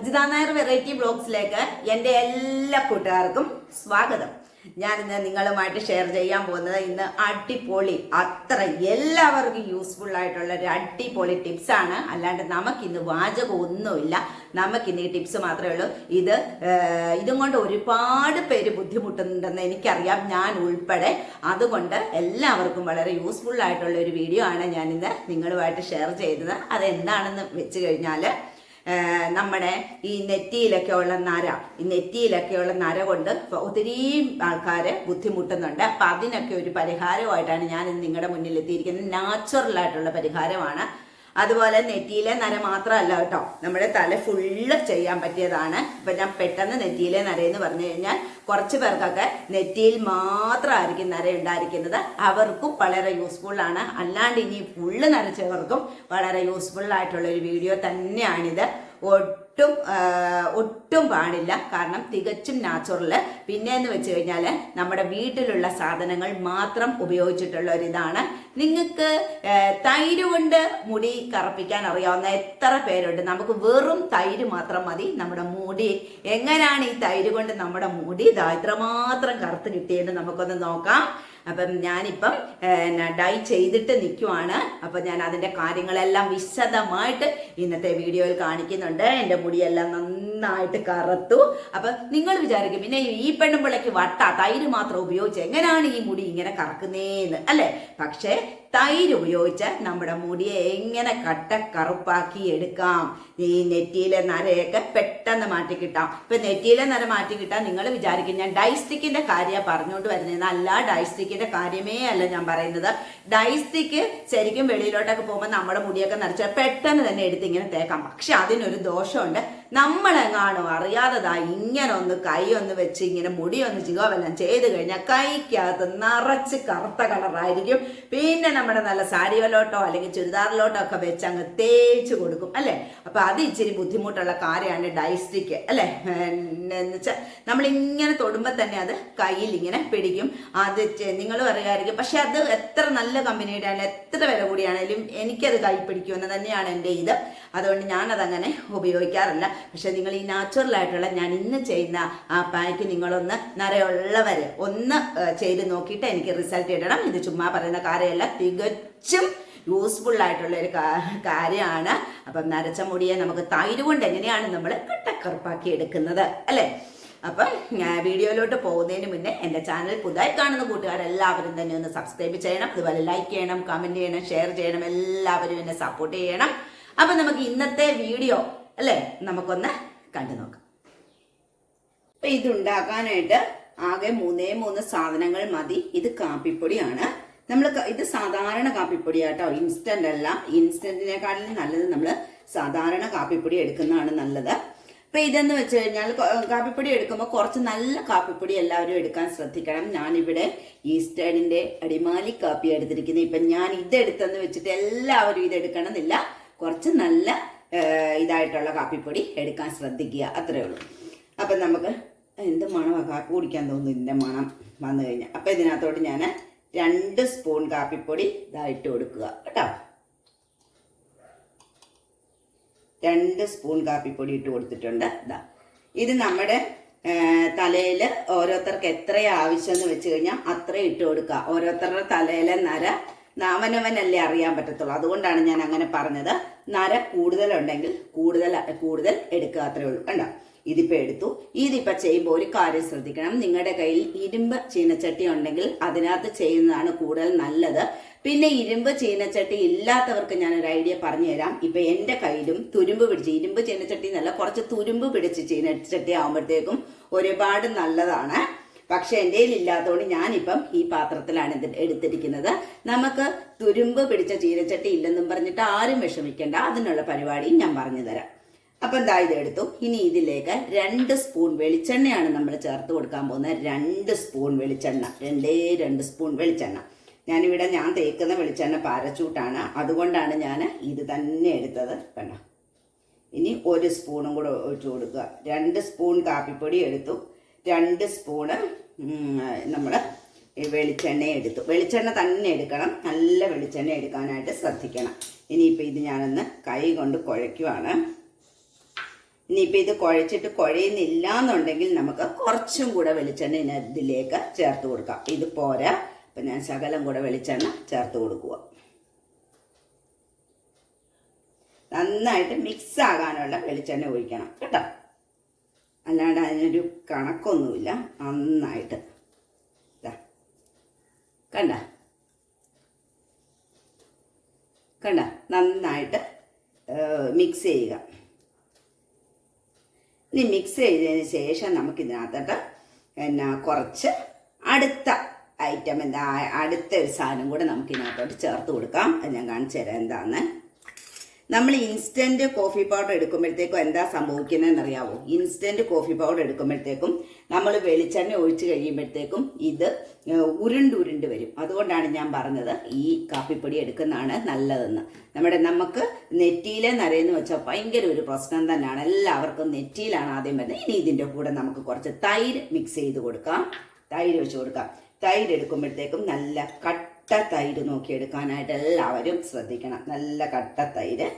Ajitha Nair variety ബ്ലോഗ്സിലേക്ക് എന്റെ എല്ലാ കൂട്ടുകാർക്കും സ്വാഗതം. ഞാൻ ഇന്ന് നിങ്ങളുമായിട്ട് ഷെയർ ചെയ്യാൻ പോകുന്നത് ഇന്ന് അടിപൊളി അത്ര എല്ലാവർക്കും യൂസ്ഫുൾ ആയിട്ടുള്ള ഒരു അടിപൊളി ടിപ്സ് ആണ്. അല്ലാണ്ട് നമുക്കിന്ന് വാചകം ഒന്നുമില്ല നമുക്കിന്ന് ഈ ടിപ്സ് മാത്രമേ ഉള്ളൂ. ഇത് ഇതും കൊണ്ട് ഒരുപാട് പേര് ബുദ്ധിമുട്ടുന്നുണ്ടെന്ന് എനിക്കറിയാം. ഞാൻ ഉൾപ്പെടെ. അതുകൊണ്ട് എല്ലാവർക്കും വളരെ യൂസ്ഫുൾ ആയിട്ടുള്ള ഒരു വീഡിയോ ആണ് ഞാൻ ഇന്ന് നിങ്ങളുമായിട്ട് ഷെയർ ചെയ്തത്. അതെന്താണെന്ന് വെച്ച് കഴിഞ്ഞാൽ നമ്മുടെ ഈ നെറ്റിയിലൊക്കെ ഉള്ള നര ഈ നെറ്റിയിലൊക്കെ ഉള്ള നര കൊണ്ട് ഒത്തിരി ആൾക്കാർ ബുദ്ധിമുട്ടുന്നുണ്ട്. അപ്പം അതിനൊക്കെ ഒരു പരിഹാരമായിട്ടാണ് ഞാൻ നിങ്ങളുടെ മുന്നിൽ എത്തിയിരിക്കുന്നത്. നാച്ചുറൽ ആയിട്ടുള്ള പരിഹാരമാണ്. അതുപോലെ നെറ്റിയിലെ നര മാത്രമല്ല കേട്ടോ. നമ്മുടെ തല ഫുള്ള് ചെയ്യാൻ പറ്റിയതാണ്. ഇപ്പം ഞാൻ പെട്ടെന്ന് നെറ്റിയിലെ നര എന്ന് പറഞ്ഞു കഴിഞ്ഞാൽ കുറച്ച് പേർക്കൊക്കെ നെറ്റിയിൽ മാത്രമായിരിക്കും നര ഉണ്ടായിരിക്കുന്നത്. അവർക്കും വളരെ യൂസ്ഫുള്ളാണ് അല്ലാണ്ട് ഇനി ഫുള്ള് നരച്ചവർക്കും വളരെ യൂസ്ഫുള്ളായിട്ടുള്ള ഒരു വീഡിയോ തന്നെയാണിത്. ഒട്ടും ആ, ഒട്ടും പാടില്ല. കാരണം തികച്ചും നാച്ചുറൽ പിന്നെ എന്ന് വെച്ച് കഴിഞ്ഞാൽ നമ്മുടെ വീട്ടിലുള്ള സാധനങ്ങൾ മാത്രം ഉപയോഗിച്ചിട്ടുള്ള ഒരിതാണ് നിങ്ങൾക്ക് തൈര് കൊണ്ട് മുടി കറപ്പിക്കാൻ അറിയാവുന്ന എത്ര പേരുണ്ട്. നമുക്ക് വെറും തൈര് മാത്രം മതി. നമ്മുടെ മുടി എങ്ങനെയാണ് ഈ തൈര് കൊണ്ട് നമ്മുടെ മുടി ഇതാ ഇത്രമാത്രം കറുത്ത് കിട്ടിയെന്ന് നമുക്കൊന്ന് നോക്കാം. അപ്പം ഞാനിപ്പം എന്നാ ഡൈ ചെയ്തിട്ട് നിൽക്കുവാണ് അപ്പം ഞാൻ അതിന്റെ കാര്യങ്ങളെല്ലാം വിശദമായിട്ട് ഇന്നത്തെ വീഡിയോയിൽ കാണിക്കുന്നുണ്ട്. എന്റെ മുടിയെല്ലാം നന്നായിട്ട് കറുത്തു. അപ്പം നിങ്ങൾ വിചാരിക്കും പിന്നെ ഈ പെണ്ണുമ്പിളയ്ക്ക് വട്ട തൈര് മാത്രം ഉപയോഗിച്ച് എങ്ങനെയാണ് ഈ മുടി ഇങ്ങനെ കറക്കുന്നേന്ന് അല്ലേ? പക്ഷേ തൈര് ഉപയോഗിച്ച് നമ്മുടെ മുടിയെ എങ്ങനെ കട്ട കറുപ്പാക്കി എടുക്കാം? ഈ നെറ്റിയിലെ നരയൊക്കെ പെട്ടെന്ന് മാറ്റി കിട്ടാം. ഇപ്പൊ നെറ്റിയിലെ നര മാറ്റി കിട്ടാൻ നിങ്ങൾ വിചാരിക്കും. ഞാൻ ഡൈസ്റ്റിക്കിന്റെ കാര്യം പറഞ്ഞുകൊണ്ട് വരുന്നത്. അല്ല ഡൈസ്റ്റിക്കിന്റെ കാര്യമേ അല്ല ഞാൻ പറയുന്നത്. ഡൈസ്റ്റിക്ക് ശരിക്കും വെളിയിലോട്ടൊക്കെ പോകുമ്പോൾ നമ്മുടെ മുടിയൊക്കെ നരച്ചാൽ പെട്ടെന്ന് തന്നെ എടുത്ത് ഇങ്ങനെ തേക്കാം. പക്ഷെ അതിനൊരു ദോഷമുണ്ട്. നമ്മളെങ്ങാണോ അറിയാതെതാ ഇങ്ങനെ ഒന്ന് കൈ ഒന്ന് വെച്ച് ഇങ്ങനെ മുടി ഒന്ന് ചികോവെല്ലാം ചെയ്ത് കഴിഞ്ഞാൽ കൈക്കകത്ത് നിറച്ച് കറുത്ത കളറായിരിക്കും. പിന്നെ നമ്മുടെ നല്ല സാരികളിലോട്ടോ അല്ലെങ്കിൽ ചുരിദാറിലോട്ടോ ഒക്കെ വെച്ച് അങ്ങ് തേച്ച് കൊടുക്കും അല്ലേ? അപ്പൊ അത് ഇച്ചിരി ബുദ്ധിമുട്ടുള്ള കാര്യമാണ് ഡൈസ്റ്റിക്ക് അല്ലേ? എന്ന് വെച്ചാൽ നമ്മളിങ്ങനെ തൊടുമ്പോൾ തന്നെ അത് കയ്യിൽ ഇങ്ങനെ പിടിക്കും. അത് നിങ്ങൾ പറയുമായിരിക്കും പക്ഷെ അത് എത്ര നല്ല കമ്പനിയുടെ ആണെങ്കിലും എത്ര വില കൂടിയാണെങ്കിലും എനിക്കത് കൈ പിടിക്കുമെന്ന് തന്നെയാണ് എന്റെ ഇത്. അതുകൊണ്ട് ഞാനതങ്ങനെ ഉപയോഗിക്കാറില്ല. പക്ഷെ നിങ്ങൾ ഈ നാച്ചുറൽ ആയിട്ടുള്ള ഞാൻ ഇന്ന് ചെയ്യുന്ന ആ പാക്ക് നിങ്ങളൊന്ന് നിറയുള്ളവർ ഒന്ന് ചെയ്ത് നോക്കിയിട്ട് എനിക്ക് റിസൾട്ട് ഇടണം ഇത് ചുമ്മാ പറയുന്ന കാര്യമല്ല. തികച്ചും യൂസ്ഫുൾ ആയിട്ടുള്ള ഒരു കാര്യമാണ്. അപ്പം നരച്ച മുടിയെ നമുക്ക് തൈര് കൊണ്ട് എങ്ങനെയാണ് നമ്മൾ കട്ടക്കറുപ്പാക്കി എടുക്കുന്നത് അല്ലേ? അപ്പം ഞാൻ വീഡിയോയിലോട്ട് പോകുന്നതിന് മുന്നേ എന്റെ ചാനൽ പുതുതായി കാണുന്ന കൂട്ടുകാരെല്ലാവരും തന്നെ ഒന്ന് സബ്സ്ക്രൈബ് ചെയ്യണം. അതുപോലെ ലൈക്ക് ചെയ്യണം കമന്റ് ചെയ്യണം ഷെയർ ചെയ്യണം. എല്ലാവരും എന്നെ സപ്പോർട്ട് ചെയ്യണം. അപ്പം നമുക്ക് ഇന്നത്തെ വീഡിയോ അല്ലേ? നമുക്കൊന്ന് കണ്ടു നോക്കാം. അപ്പം ഇതുണ്ടാക്കാനായിട്ട് ആകെ മൂന്നേ മൂന്ന് സാധനങ്ങൾ മതി. ഇത് കാപ്പിപ്പൊടിയാണ്. നമ്മൾ ഇത് സാധാരണ കാപ്പിപ്പൊടിയാട്ടോ. ഇൻസ്റ്റന്റ് അല്ല. ഇൻസ്റ്റന്റിനെക്കാളും നല്ലത് നമ്മൾ സാധാരണ കാപ്പിപ്പൊടി എടുക്കുന്നതാണ് നല്ലത്. അപ്പൊ ഇതെന്ന് വെച്ച് കഴിഞ്ഞാൽ കാപ്പിപ്പൊടി എടുക്കുമ്പോൾ കുറച്ച് നല്ല കാപ്പിപ്പൊടി എല്ലാവരും എടുക്കാൻ ശ്രദ്ധിക്കണം. ഞാനിവിടെ ഈസ്റ്റേണിന്റെ അടിമാലി കാപ്പി എടുത്തിരിക്കുന്നത് ഇപ്പൊ ഞാൻ ഇതെടുത്തെന്ന് വെച്ചിട്ട് എല്ലാവരും ഇത് എടുക്കണമെന്നില്ല കുറച്ച് നല്ല ഇതായിട്ടുള്ള കാപ്പിപ്പൊടി എടുക്കാൻ ശ്രദ്ധിക്കുക. അത്രേ ഉള്ളൂ. അപ്പം നമുക്ക് എന്ത് മണമാണ് കാപ്പി കുടിക്കാൻ തോന്നുന്നു ഇതിന്റെ മണം വന്നു കഴിഞ്ഞാൽ അപ്പം ഇതിനകത്തോട്ട് ഞാൻ രണ്ട് സ്പൂൺ കാപ്പിപ്പൊടി ഇതായിട്ട് കൊടുക്കുക. കേട്ടോ? രണ്ട് സ്പൂൺ കാപ്പിപ്പൊടി ഇട്ട് കൊടുത്തിട്ടുണ്ട്. ഇതാ. ഇത് നമ്മുടെ തലയിൽ ഓരോരുത്തർക്ക് എത്ര ആവശ്യം എന്ന് വെച്ച് കഴിഞ്ഞാൽ അത്രയും ഇട്ട് കൊടുക്കുക. ഓരോരുത്തരുടെ തലയിലെ നര അവനവനല്ലേ അറിയാൻ പറ്റത്തുള്ളൂ. അതുകൊണ്ടാണ് ഞാൻ അങ്ങനെ പറഞ്ഞത്. നര കൂടുതലുണ്ടെങ്കിൽ കൂടുതൽ കൂടുതൽ എടുക്കുക അത്രേ ഉള്ളൂ. കണ്ടോ? ഇതിപ്പോൾ എടുത്തു. ഇതിപ്പോൾ ചെയ്യുമ്പോൾ ഒരു കാര്യം ശ്രദ്ധിക്കണം. നിങ്ങളുടെ കയ്യിൽ ഇരുമ്പ് ചീനച്ചട്ടി ഉണ്ടെങ്കിൽ അതിനകത്ത് ചെയ്യുന്നതാണ് കൂടുതൽ നല്ലത്. പിന്നെ ഇരുമ്പ് ചീനച്ചട്ടി ഇല്ലാത്തവർക്ക് ഞാൻ ഒരു ഐഡിയ പറഞ്ഞു തരാം ഇപ്പൊ എന്റെ കയ്യിലും തുരുമ്പ് പിടിച്ച് ഇരുമ്പ് ചീനച്ചട്ടി എന്നല്ല കുറച്ച് തുരുമ്പ് പിടിച്ച് ചീനച്ചട്ടി ആകുമ്പോഴത്തേക്കും ഒരുപാട് നല്ലതാണ്. പക്ഷെ എന്റെ ഇല്ലാത്തതുകൊണ്ട് ഞാനിപ്പം ഈ പാത്രത്തിലാണ് ഇത് എടുത്തിരിക്കുന്നത്. നമുക്ക് തുരുമ്പ് പിടിച്ച ചീരച്ചട്ടി ഇല്ലെന്നും പറഞ്ഞിട്ട് ആരും വിഷമിക്കേണ്ട. അതിനുള്ള പരിപാടിയും ഞാൻ പറഞ്ഞു തരാം. അപ്പം എന്താ ഇത് എടുത്തു. ഇനി ഇതിലേക്ക് രണ്ട് സ്പൂൺ വെളിച്ചെണ്ണയാണ് നമ്മൾ ചേർത്ത് കൊടുക്കാൻ പോകുന്നത്. രണ്ട് സ്പൂൺ വെളിച്ചെണ്ണ. രണ്ടേ രണ്ട് സ്പൂൺ വെളിച്ചെണ്ണ. ഞാനിവിടെ ഞാൻ തേക്കുന്ന വെളിച്ചെണ്ണ പാരച്ചൂട്ടാണ്. അതുകൊണ്ടാണ് ഞാൻ ഇത് തന്നെ എടുത്തത് കണ്ട? ഇനി ഒരു സ്പൂണും കൂടെ ഒഴിച്ചു കൊടുക്കുക. രണ്ട് സ്പൂൺ കാപ്പിപ്പൊടി എടുത്തു. രണ്ട് സ്പൂണ് നമ്മൾ വെളിച്ചെണ്ണ എടുത്തു. വെളിച്ചെണ്ണ തന്നെ എടുക്കണം. നല്ല വെളിച്ചെണ്ണ എടുക്കാനായിട്ട് ശ്രദ്ധിക്കണം. ഇനിയിപ്പോൾ ഇത് ഞാനൊന്ന് കൈ കൊണ്ട് കുഴയ്ക്കുവാണ്. ഇനിയിപ്പോൾ ഇത് കുഴച്ചിട്ട് കുഴയുന്നില്ല എന്നുണ്ടെങ്കിൽ നമുക്ക് കുറച്ചും കൂടെ വെളിച്ചെണ്ണ ഇനി ഇതിലേക്ക് ചേർത്ത് കൊടുക്കാം. ഇത് പോരാ. അപ്പം ഞാൻ ശകലം കൂടെ വെളിച്ചെണ്ണ ചേർത്ത് കൊടുക്കുക നന്നായിട്ട് മിക്സ് ആകാനുള്ള വെളിച്ചെണ്ണ ഒഴിക്കണം. കേട്ടോ? അല്ലാണ്ട് അതിനൊരു കണക്കൊന്നുമില്ല. നന്നായിട്ട്. ഇതാ കണ്ട? കണ്ട? നന്നായിട്ട് മിക്സ് ചെയ്യുക. ഇനി മിക്സ് ചെയ്തതിന് ശേഷം നമുക്കിതിനകത്തോട്ട് പിന്നെ കുറച്ച് അടുത്ത ഐറ്റം എന്താ അടുത്ത ഒരു സാധനം കൂടെ നമുക്കിതിനകത്തോട്ട് ചേർത്ത് കൊടുക്കാം. അത് ഞാൻ കാണിച്ചു തരാം എന്താന്ന്. നമ്മൾ ഇൻസ്റ്റന്റ് കോഫി പൗഡർ എടുക്കുമ്പോഴത്തേക്കും എന്താ സംഭവിക്കുന്നതെന്ന് അറിയാവോ ഇൻസ്റ്റന്റ് കോഫി പൗഡർ എടുക്കുമ്പോഴത്തേക്കും നമ്മൾ വെളിച്ചെണ്ണ ഒഴിച്ച് കഴിയുമ്പോഴത്തേക്കും ഇത് ഏഹ്, ഉരുണ്ട് ഉരുണ്ട് വരും. അതുകൊണ്ടാണ് ഞാൻ പറഞ്ഞത് ഈ കാപ്പിപ്പൊടി എടുക്കുന്നതാണ് നല്ലതെന്ന്. നമ്മുടെ നമുക്ക് നെറ്റിയിലെ നരയെന്ന് വെച്ചാൽ ഭയങ്കര ഒരു പ്രശ്നം തന്നെയാണ്. എല്ലാവർക്കും നെറ്റിയിലാണ് ആദ്യം വരുന്നത്. ഇനി ഇതിന്റെ കൂടെ നമുക്ക് കുറച്ച് തൈര് മിക്സ് ചെയ്ത് കൊടുക്കാം. തൈര് വെച്ച് കൊടുക്കാം. തൈര് എടുക്കുമ്പോഴത്തേക്കും നല്ല കട്ട തൈര് നോക്കി എടുക്കാനായിട്ട് എല്ലാവരും ശ്രദ്ധിക്കണം. നല്ല കട്ട തൈര്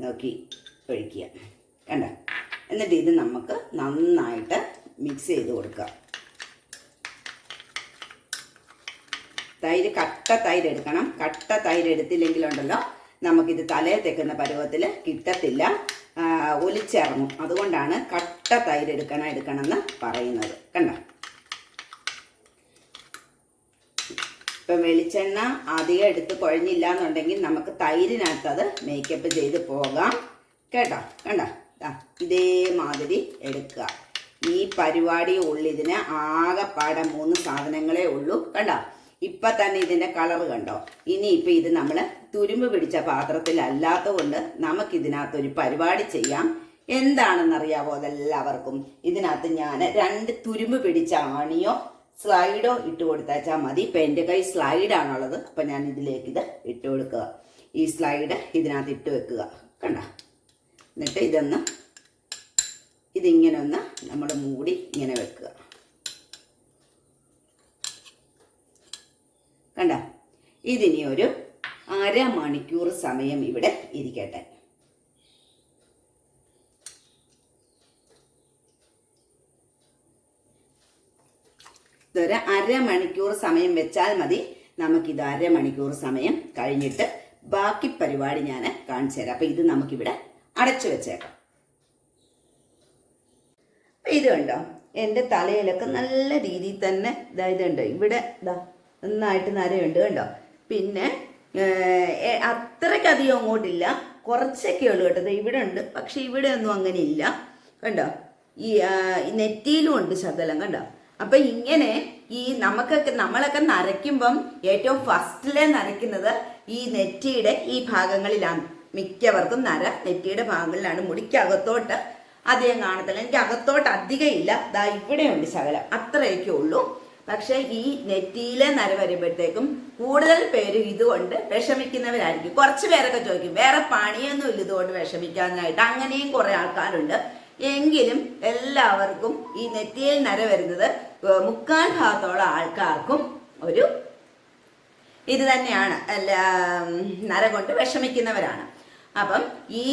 നോക്കി ഒഴിക്കുക. കണ്ട? എന്നിട്ട് ഇത് നമുക്ക് നന്നായിട്ട് മിക്സ് ചെയ്ത് കൊടുക്കാം. തൈര് കട്ട തൈര് എടുക്കണം. കട്ട തൈര് എടുത്തില്ലെങ്കിലുണ്ടല്ലോ നമുക്കിത് തലയിൽ തെക്കുന്ന പരുവത്തിൽ കിട്ടത്തില്ല. ഒലിച്ചിറങ്ങും. അതുകൊണ്ടാണ് കട്ട തൈര് എടുക്കണം എടുക്കണം എന്ന് പറയുന്നത്. കണ്ടോ? ഇപ്പം വെളിച്ചെണ്ണ അധികം എടുത്ത് കുഴഞ്ഞില്ല എന്നുണ്ടെങ്കിൽ നമുക്ക് തൈരിനകത്ത് അത് മേക്കപ്പ് ചെയ്ത് പോകാം. കേട്ടോ? കണ്ട? ഇതേമാതിരി എടുക്കുക. ഈ പരിപാടി ഉള്ളു ഇതിന് ആകെപ്പാടെ മൂന്ന് സാധനങ്ങളേ ഉള്ളൂ. കണ്ടോ? ഇപ്പം തന്നെ ഇതിന്റെ കളർ കണ്ടോ? ഇനി ഇപ്പം ഇത് നമ്മൾ തുരുമ്പ് പിടിച്ച പാത്രത്തിലല്ലാത്ത കൊണ്ട് നമുക്കിതിനകത്തൊരു പരിപാടി ചെയ്യാം. എന്താണെന്നറിയാവോ അതെല്ലാവർക്കും? ഇതിനകത്ത് ഞാൻ രണ്ട് തുരുമ്പ് പിടിച്ച ആണിയോ സ്ലൈഡോ ഇട്ട് കൊടുത്താച്ചാൽ മതി. ഇപ്പം എന്റെ കൈ സ്ലൈഡാണുള്ളത്. അപ്പം ഞാൻ ഇതിലേക്ക് ഇത് ഇട്ട് കൊടുക്കുക. ഈ സ്ലൈഡ് ഇതിനകത്ത് ഇട്ട് വെക്കുക. കണ്ട? എന്നിട്ട് ഇതൊന്ന് ഇതിങ്ങനെ ഒന്ന് നമ്മൾ മൂടി ഇങ്ങനെ വെക്കുക. കണ്ട? ഇതിനി ഒരു അരമണിക്കൂർ സമയം ഇവിടെ ഇരിക്കട്ടെ. ഇതൊരു അരമണിക്കൂർ സമയം വെച്ചാൽ മതി. നമുക്കിത് അരമണിക്കൂർ സമയം കഴിഞ്ഞിട്ട് ബാക്കി പരിപാടി ഞാൻ കാണിച്ചു തരാം. അപ്പം ഇത് നമുക്കിവിടെ അടച്ചു വെച്ചേക്കാം. ഇത് കണ്ടോ? എന്റെ തലയിലൊക്കെ നല്ല രീതിയിൽ തന്നെ ഇതായത് ഇതുണ്ട് ഇവിടെ ഇതാ നന്നായിട്ട് നരയുണ്ട് കണ്ടോ? പിന്നെ അത്രയ്ക്കധികം അങ്ങോട്ടില്ല. കുറച്ചൊക്കെ ഉള്ളു കേട്ടോ. ഇവിടെ ഉണ്ട്. പക്ഷെ ഇവിടെ ഒന്നും അങ്ങനെ ഇല്ല കണ്ടോ? ഈ നെറ്റിയിലും ഉണ്ട് ശകലം കണ്ടോ? അപ്പൊ ഇങ്ങനെ ഈ നമുക്കൊക്കെ നമ്മളൊക്കെ നരയ്ക്കുമ്പം ഏറ്റവും ഫസ്റ്റിലെ നരയ്ക്കുന്നത് ഈ നെറ്റിയുടെ ഈ ഭാഗങ്ങളിലാണ്. മിക്കവർക്കും നര നെറ്റിയുടെ ഭാഗങ്ങളിലാണ്. മുടിക്കകത്തോട്ട് അധികം കാണത്തില്ല. എനിക്ക് അകത്തോട്ട് അധികം ഇല്ല. ദാ ഇവിടെയുണ്ട് ശകലം. അത്രയൊക്കെ ഉള്ളൂ. പക്ഷെ ഈ നെറ്റിയിലെ നര വരുമ്പോഴത്തേക്കും കൂടുതൽ പേര് ഇതുകൊണ്ട് വിഷമിക്കുന്നവരായിരിക്കും. കുറച്ച് പേരൊക്കെ ചോദിക്കും വേറെ പണിയൊന്നും ഇല്ല ഇതുകൊണ്ട് വിഷമിക്കാനായിട്ട്. അങ്ങനെയും കുറെ ആൾക്കാരുണ്ട്. എങ്കിലും എല്ലാവർക്കും ഈ നെറ്റിയിൽ നര വരുന്നത് മുക്കാൽ ഭാഗത്തോളം ആൾക്കാർക്കും ഒരു ഇത് തന്നെയാണ്. നര കൊണ്ട് വിഷമിക്കുന്നവരാണ്. അപ്പം ഈ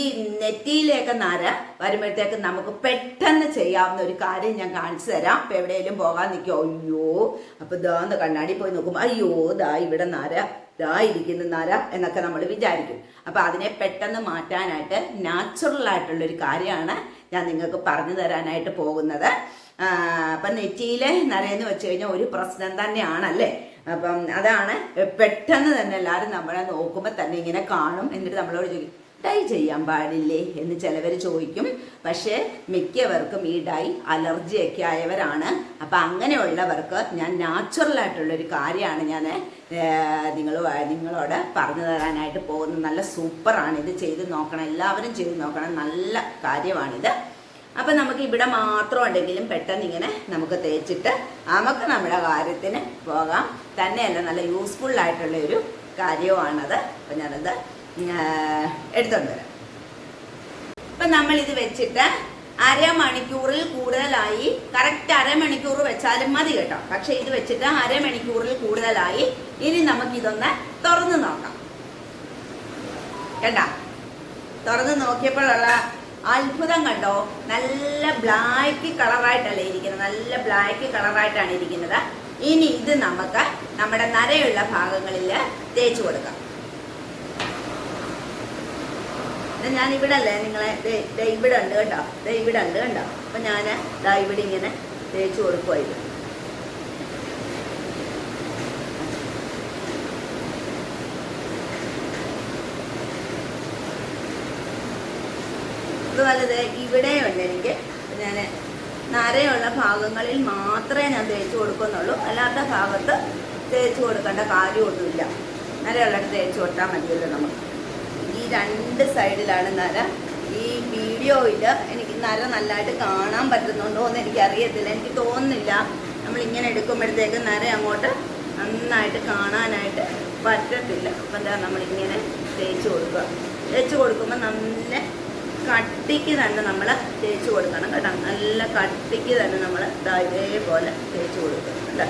നെറ്റിയിലേക്ക് നര വരുമ്പോഴത്തേക്ക് നമുക്ക് പെട്ടെന്ന് ചെയ്യാവുന്ന ഒരു കാര്യം ഞാൻ കാണിച്ചു തരാം. അപ്പം എവിടെയെങ്കിലും പോകാൻ നിൽക്കും അയ്യോ അപ്പം ഇതാന്ന് കണ്ണാടി പോയി നോക്കുമ്പോൾ അയ്യോ ദാ ഇവിടെ നര ദാ ഇരിക്കുന്ന നര എന്നൊക്കെ നമ്മൾ വിചാരിക്കും. അപ്പം അതിനെ പെട്ടെന്ന് മാറ്റാനായിട്ട് നാച്ചുറൽ ആയിട്ടുള്ള ഒരു കാര്യമാണ് ഞാൻ നിങ്ങൾക്ക് പറഞ്ഞു തരാനായിട്ട് പോകുന്നത്. അപ്പം നെറ്റിയിലെ നരയെന്ന് വെച്ച് കഴിഞ്ഞാൽ ഒരു പ്രശ്നം തന്നെയാണല്ലേ? അപ്പം അതാണ് പെട്ടെന്ന് തന്നെ എല്ലാവരും നമ്മളെ നോക്കുമ്പോൾ തന്നെ ഇങ്ങനെ കാണും. എന്നിട്ട് നമ്മളോട് ചോദിക്കും ഡൈ ചെയ്യാൻ പാടില്ലേ? എന്ന് ചിലവർ ചോദിക്കും. പക്ഷേ മിക്കവർക്കും ഈ ഡൈ അലർജിയൊക്കെ ആയവരാണ്. അപ്പം അങ്ങനെയുള്ളവർക്ക് ഞാൻ നാച്ചുറൽ ആയിട്ടുള്ളൊരു കാര്യമാണ് ഞാൻ നിങ്ങൾ നിങ്ങളോട് പറഞ്ഞു തരാനായിട്ട് പോകുന്നത്. നല്ല സൂപ്പറാണ് ഇത് ചെയ്ത് നോക്കണം. എല്ലാവരും ചെയ്ത് നോക്കണം. നല്ല കാര്യമാണിത്. അപ്പം നമുക്ക് ഇവിടെ മാത്രം ഉണ്ടെങ്കിലും പെട്ടെന്ന് ഇങ്ങനെ നമുക്ക് തേച്ചിട്ട് നമുക്ക് നമ്മുടെ കാര്യത്തിന് പോകാം. തന്നെയല്ല നല്ല യൂസ്ഫുൾ ആയിട്ടുള്ള ഒരു കാര്യവുമാണത്. അപ്പം ഞാനത് ആ, എടുത്തോണ്ട് വരാം. നമ്മൾ ഇത് വെച്ചിട്ട് അരമണിക്കൂറിൽ കൂടുതലായി കറക്റ്റ് അരമണിക്കൂർ വെച്ചാലും മതി കേട്ടോ. പക്ഷെ ഇത് വെച്ചിട്ട് അരമണിക്കൂറിൽ കൂടുതലായി ഇനി നമുക്കിതൊന്ന് തുറന്ന് നോക്കാം. കണ്ട? തുറന്ന് നോക്കിയപ്പോഴുള്ള അത്ഭുതം കണ്ടോ? നല്ല ബ്ലാക്ക് കളറായിട്ടല്ലേ ഇരിക്കുന്നത്. നല്ല ബ്ലാക്ക് കളറായിട്ടാണ് ഇരിക്കുന്നത്. ഇനി ഇത് നമുക്ക് നമ്മുടെ നരയുള്ള ഭാഗങ്ങളിൽ തേച്ച് കൊടുക്കാം. ഞാൻ ഇവിടെ അല്ലേ നിങ്ങളെ ഇവിടെ ഉണ്ട് കേട്ടോ ഇവിടെ ഉണ്ട് കേട്ടോ അപ്പൊ ഞാൻ ഇവിടെ ഇങ്ങനെ തേച്ച് കൊടുക്കുമായിരുന്നു അതുപോലെ ദേ ഇവിടെയുണ്ട് എനിക്ക്. ഞാൻ നരയുള്ള ഭാഗങ്ങളിൽ മാത്രമേ ഞാൻ തേച്ച് കൊടുക്കുന്നുള്ളൂ. അല്ലാത്ത ഭാഗത്ത് തേച്ച് കൊടുക്കേണ്ട കാര്യമൊന്നുമില്ല. നരയുള്ളിടത്ത് തേച്ച് കൊടുത്താൽ മതിയല്ലോ നമുക്ക്. ഈ രണ്ട് സൈഡിലാണ് നര. ഈ വീഡിയോയിൽ എനിക്ക് നര നല്ലതായിട്ട് കാണാൻ പറ്റുന്നുണ്ടോ എന്ന് എനിക്ക് അറിയത്തില്ല എനിക്ക് തോന്നുന്നില്ല. നമ്മൾ ഇങ്ങനെ എടുക്കുമ്പോഴത്തേക്ക് നര അങ്ങോട്ട് നന്നായിട്ട് കാണാനായിട്ട് പറ്റത്തില്ല. അപ്പം എന്താ നമ്മളിങ്ങനെ തേച്ച് കൊടുക്കുക. തേച്ച് കൊടുക്കുമ്പോൾ നല്ല കട്ടിക്ക് തന്നെ നമ്മൾ തേച്ച് കൊടുക്കണം കേട്ടോ. നല്ല കട്ടിക്ക് തന്നെ നമ്മൾ ഇതേപോലെ തേച്ച് കൊടുക്കണം കേട്ടോ.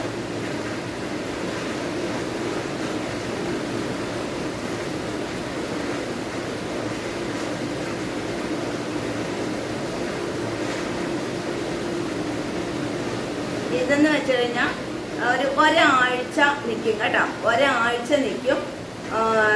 ഇതെന്ന് വെച്ച് കഴിഞ്ഞാൽ ഒരു ഒരാഴ്ച നിൽക്കും കേട്ടോ. ഒരാഴ്ച നിൽക്കും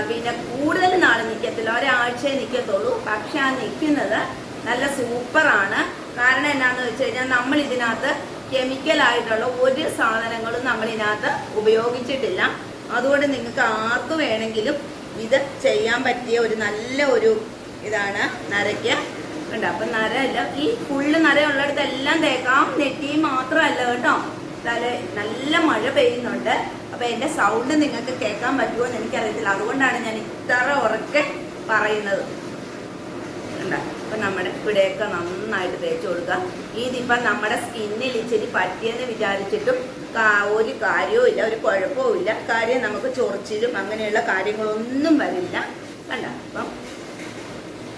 പിന്നെ കൂടുതൽ നാൾ നിൽക്കത്തില്ല ഒരാഴ്ച നിൽക്കത്തുള്ളൂ പക്ഷെ ആ നിൽക്കുന്നത് നല്ല സൂപ്പറാണ്. കാരണം എന്നാന്ന് വെച്ച് കഴിഞ്ഞാൽ നമ്മൾ ഇതിനകത്ത് കെമിക്കലായിട്ടുള്ള ഒരു സാധനങ്ങളും നമ്മൾ ഇതിനകത്ത് ഉപയോഗിച്ചിട്ടില്ല. അതുകൊണ്ട് നിങ്ങൾക്ക് ആർക്ക് വേണമെങ്കിലും ഇത് ചെയ്യാൻ പറ്റിയ ഒരു നല്ല ഒരു ഇതാണ് നരയ്ക്ക്. ഉണ്ട് അപ്പം നരയല്ല ഈ ഫുള്ള് നരയുള്ളിടത്തെല്ലാം തേക്കാം. നെറ്റി മാത്രമല്ല കേട്ടോ. തല നല്ല മഴ പെയ്യുന്നുണ്ട്. അപ്പൊ എന്റെ സൗണ്ട് നിങ്ങൾക്ക് കേൾക്കാൻ പറ്റുമോ എന്ന് എനിക്കറിയത്തില്ല. അതുകൊണ്ടാണ് ഞാൻ ഇത്ര ഉറക്കെ പറയുന്നത്. അപ്പൊ നമ്മുടെ ഇവിടെയൊക്കെ നന്നായിട്ട് തേച്ച് കൊടുക്കുക. ഇതിപ്പം നമ്മുടെ സ്കിന്നിൽ ഇച്ചിരി പറ്റിയെന്ന് വിചാരിച്ചിട്ടും ഒരു കാര്യവും ഇല്ല ഒരു കുഴപ്പവും ഇല്ല. കാര്യം നമുക്ക് ചൊറിച്ചിലും അങ്ങനെയുള്ള കാര്യങ്ങളൊന്നും വരില്ല. കണ്ട? അപ്പം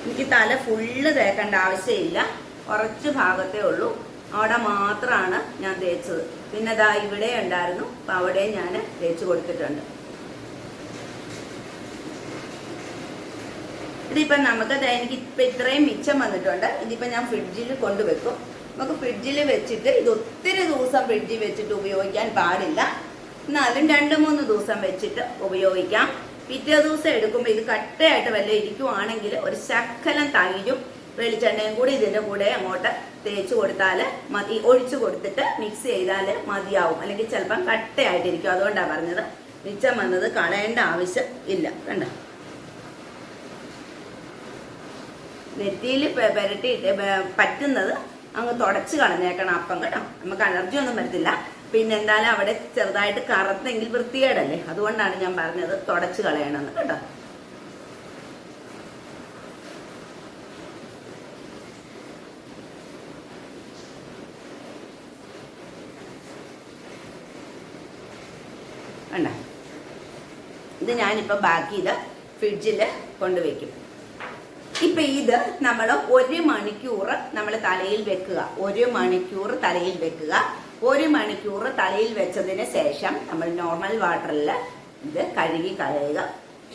എനിക്ക് തല ഫുള്ള് തേക്കേണ്ട ആവശ്യമില്ല. കുറച്ച് ഭാഗത്തേ ഉള്ളൂ. അവിടെ മാത്രമാണ് ഞാൻ തേച്ചത്. പിന്നെ ദാ ഇവിടെ ഉണ്ടായിരുന്നു. അപ്പം അവിടെ ഞാൻ തേച്ച് കൊടുത്തിട്ടുണ്ട്. ഇതിപ്പം നമുക്ക് എനിക്ക് ഇപ്പം ഇത്രയും മിച്ചം വന്നിട്ടുണ്ട്. ഇതിപ്പം ഞാൻ ഫ്രിഡ്ജിൽ കൊണ്ടുവെക്കും. നമുക്ക് ഫ്രിഡ്ജിൽ വെച്ചിട്ട് ഇത് ഒത്തിരി ദിവസം ഫ്രിഡ്ജിൽ വെച്ചിട്ട് ഉപയോഗിക്കാൻ പാടില്ല. എന്നാലും രണ്ട് മൂന്ന് ദിവസം വെച്ചിട്ട് ഉപയോഗിക്കാം. പിറ്റേ ദിവസം എടുക്കുമ്പോൾ ഇത് കട്ടയായിട്ട് വല്ല ഇരിക്കുവാണെങ്കിൽ ഒരു ശക്കലം തൈരും വെളിച്ചെണ്ണയും കൂടി ഇതിന്റെ കൂടെ അങ്ങോട്ട് തേച്ച് കൊടുത്താൽ മതി ഒഴിച്ചു കൊടുത്തിട്ട് മിക്സ് ചെയ്താൽ മതിയാവും. അല്ലെങ്കിൽ ചിലപ്പം കട്ടയായിട്ടിരിക്കും. അതുകൊണ്ടാണ് പറഞ്ഞത്. മിച്ചം വന്നത് കളയേണ്ട ആവശ്യം ഇല്ല. കണ്ട? നെറ്റിയിൽ പുരട്ടിയിട്ട് പറ്റുന്നത് അങ്ങ് തുടച്ച് കളഞ്ഞേക്കണം അപ്പം കേട്ടോ. നമുക്ക് അലർജി ഒന്നും വരത്തില്ല. പിന്നെ എന്തായാലും അവിടെ ചെറുതായിട്ട് കറുത്തെങ്കിൽ വൃത്തികേടല്ലേ? അതുകൊണ്ടാണ് ഞാൻ പറഞ്ഞത് തുടച്ച് കളയണമെന്ന്. കേട്ടോ വേണ്ട ഇത് ഞാനിപ്പോൾ ബാക്കി ഇത് ഫ്രിഡ്ജിൽ കൊണ്ടുവയ്ക്കും. ഇപ്പൊ ഇത് നമ്മൾ ഒരു മണിക്കൂർ നമ്മൾ തലയിൽ വെക്കുക. ഒരു മണിക്കൂർ തലയിൽ വെക്കുക. ഒരു മണിക്കൂർ തലയിൽ വെച്ചതിന് ശേഷം നമ്മൾ നോർമൽ വാട്ടറിൽ ഇത് കഴുകി കളയുക.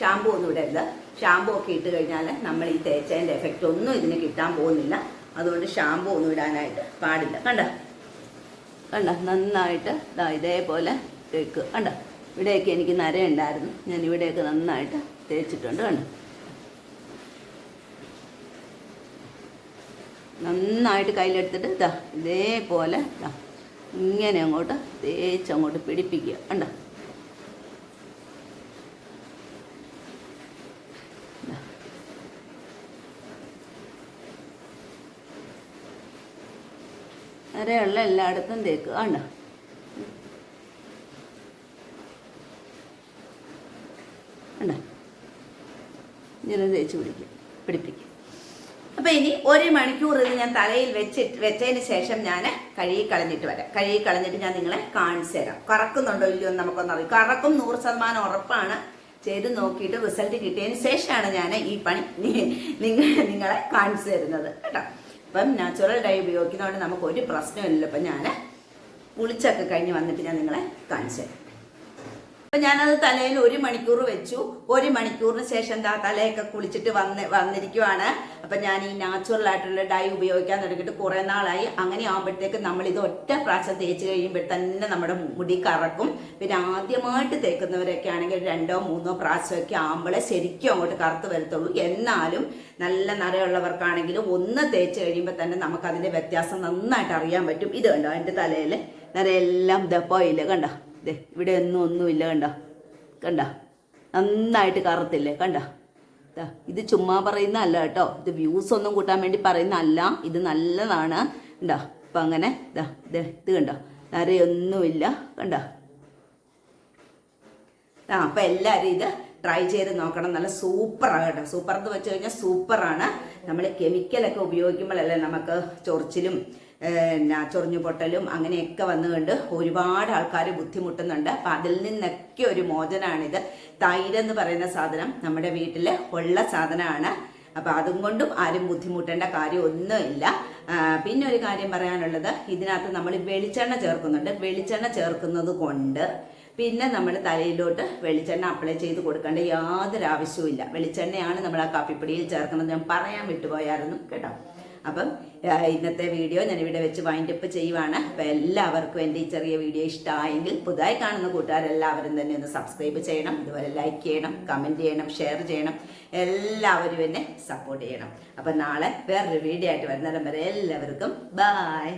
ഷാമ്പു ഒന്നും ഇടരുത്. ഷാമ്പു ഒക്കെ ഇട്ട് കഴിഞ്ഞാൽ നമ്മൾ ഈ തേച്ചതിന്റെ എഫക്റ്റ് ഒന്നും ഇതിന് കിട്ടാൻ പോകുന്നില്ല. അതുകൊണ്ട് ഷാമ്പു ഒന്നും ഇടാനായിട്ട് പാടില്ല. കണ്ട? കണ്ട? നന്നായിട്ട് ഇതേപോലെ തേക്ക്. കണ്ട? ഇവിടെയൊക്കെ എനിക്ക് നരയുണ്ടായിരുന്നു. ഞാൻ ഇവിടെയൊക്കെ നന്നായിട്ട് തേച്ചിട്ടുണ്ട് കണ്ടു? നന്നായിട്ട് കയ്യിലെടുത്തിട്ട് ഇതാ ഇതേപോലെ ദാ ഇങ്ങനെ അങ്ങോട്ട് തേച്ച് അങ്ങോട്ട് പിടിപ്പിക്കുക. കണ്ടോ. നരയുള്ള എല്ലായിടത്തും തേക്കുക. കണ്ടോ? കണ്ടോ ഇങ്ങനെ തേച്ച് പിടിക്കും പിടിപ്പിക്കും. അപ്പൊ ഇനി ഒരു മണിക്കൂർ ഇത് ഞാൻ തലയിൽ വെച്ചിട്ട് വെച്ചതിന് ശേഷം ഞാൻ കഴുകി കളഞ്ഞിട്ട് വരാം. കഴുകി കളഞ്ഞിട്ട് ഞാൻ നിങ്ങളെ കാണിച്ചു തരാം. കറക്കുന്നുണ്ടോ ഇല്ലയോ എന്ന് നമുക്കൊന്ന് അറിയും കറക്കും നൂറ് ശതമാനം ഉറപ്പാണ്. ചെയ്ത് നോക്കിയിട്ട് റിസൾട്ട് കിട്ടിയതിന് ശേഷമാണ് ഞാൻ ഈ പണി നിങ്ങൾ നിങ്ങളെ കാണിച്ചു തരുന്നത്. കേട്ടോ? അപ്പം നാച്ചുറൽ ഡൈ ഉപയോഗിക്കുന്നതുകൊണ്ട് നമുക്ക് ഒരു പ്രശ്നമില്ലല്ലോ അപ്പം ഞാൻ കുളിച്ചൊക്കെ കഴിഞ്ഞ് വന്നിട്ട് ഞാൻ നിങ്ങളെ കാണിച്ചു തരാം. അപ്പൊ ഞാനത് തലയിൽ ഒരു മണിക്കൂർ വെച്ചു. ഒരു മണിക്കൂറിന് ശേഷം എന്താ തലയൊക്കെ കുളിച്ചിട്ട് വന്ന് വന്നിരിക്കുവാണ്. അപ്പൊ ഞാൻ ഈ നാച്ചുറൽ ആയിട്ടുള്ള ഡൈ ഉപയോഗിക്കാൻ തുടങ്ങിയിട്ട് കുറെ നാളായി. അങ്ങനെ ആകുമ്പോഴത്തേക്ക് നമ്മൾ ഇത് ഒറ്റ പ്രാവശ്യം തേച്ച് കഴിയുമ്പോൾ തന്നെ നമ്മുടെ മുടി കറക്കും. പിന്നെ ആദ്യമായിട്ട് തേക്കുന്നവരൊക്കെ ആണെങ്കിൽ രണ്ടോ മൂന്നോ പ്രാവശ്യമൊക്കെ ആകുമ്പോഴേ ശരിക്കും അങ്ങോട്ട് കറുത്ത് വരത്തുള്ളൂ. എന്നാലും നല്ല നരയുള്ളവർക്കാണെങ്കിലും ഒന്ന് തേച്ച് കഴിയുമ്പോൾ തന്നെ നമുക്ക് അതിന്റെ വ്യത്യാസം നന്നായിട്ട് അറിയാൻ പറ്റും. ഇത് കണ്ടോ? എന്റെ തലയിൽ നരയെല്ലാം ദപ്പോയില്ല കണ്ടോ? ദേ ഇവിടെ ഒന്നും ഒന്നുമില്ല കണ്ട. കണ്ട. നന്നായിട്ട് കറുത്തില്ലേ കണ്ട. ഇത് ചുമ്മാ പറയുന്ന അല്ല കേട്ടോ. ഇത് വ്യൂസ് ഒന്നും കൂട്ടാൻ വേണ്ടി പറയുന്ന അല്ല ഇത് നല്ലതാണ്. കണ്ടോ അപ്പം അങ്ങനെ ദേ ഇത് കണ്ടോ. നരയൊന്നുമില്ല കണ്ടോ. ആ അപ്പം എല്ലാവരും ഇത് ട്രൈ ചെയ്ത് നോക്കണം. നല്ല സൂപ്പറാണ് കേട്ടോ. സൂപ്പർ എന്ന് വെച്ച് കഴിഞ്ഞാൽ സൂപ്പറാണ്. നമ്മൾ കെമിക്കലൊക്കെ ഉപയോഗിക്കുമ്പോഴല്ലേ നമുക്ക് ചൊറിച്ചിലും എന്നാ ചൊറിഞ്ഞു പൊട്ടലും അങ്ങനെയൊക്കെ വന്നുകൊണ്ട് ഒരുപാട് ആൾക്കാർ ബുദ്ധിമുട്ടുന്നുണ്ട്. അപ്പം അതിൽ നിന്നൊക്കെ ഒരു മോചനമാണിത് തൈരെന്ന് പറയുന്ന സാധനം നമ്മുടെ വീട്ടിൽ ഉള്ള സാധനമാണ്. അപ്പം അതും കൊണ്ടും ആരും ബുദ്ധിമുട്ടേണ്ട കാര്യമൊന്നുമില്ല പിന്നെ ഒരു കാര്യം പറയാനുള്ളത് ഇതിനകത്ത് നമ്മൾ വെളിച്ചെണ്ണ ചേർക്കുന്നുണ്ട്. വെളിച്ചെണ്ണ ചേർക്കുന്നത് കൊണ്ട് പിന്നെ നമ്മൾ തലയിലോട്ട് വെളിച്ചെണ്ണ അപ്ലൈ ചെയ്ത് കൊടുക്കേണ്ട യാതൊരു ആവശ്യവുമില്ല. വെളിച്ചെണ്ണയാണ് നമ്മൾ ആ കാപ്പിപ്പൊടിയിൽ ചേർക്കുന്നത്. ഞാൻ പറയാൻ വിട്ടുപോയായിരുന്നു കേട്ടോ. അപ്പം ഇന്നത്തെ വീഡിയോ ഞാൻ ഇവിടെ വെച്ച് വൈൻഡപ്പ് ചെയ്യുവാണ്. അപ്പം എല്ലാവർക്കും എന്റെ ഈ ചെറിയ വീഡിയോ ഇഷ്ടമായെങ്കിൽ പുതുതായി കാണുന്ന കൂട്ടുകാരെല്ലാവരും തന്നെ ഒന്ന് സബ്സ്ക്രൈബ് ചെയ്യണം ഇതുപോലെ ലൈക്ക് ചെയ്യണം കമന്റ് ചെയ്യണം ഷെയർ ചെയ്യണം എല്ലാവരും എന്നെ സപ്പോർട്ട് ചെയ്യണം. അപ്പം നാളെ വേറൊരു വീഡിയോ ആയിട്ട് വരുന്നിടം വരെ എല്ലാവർക്കും ബായ്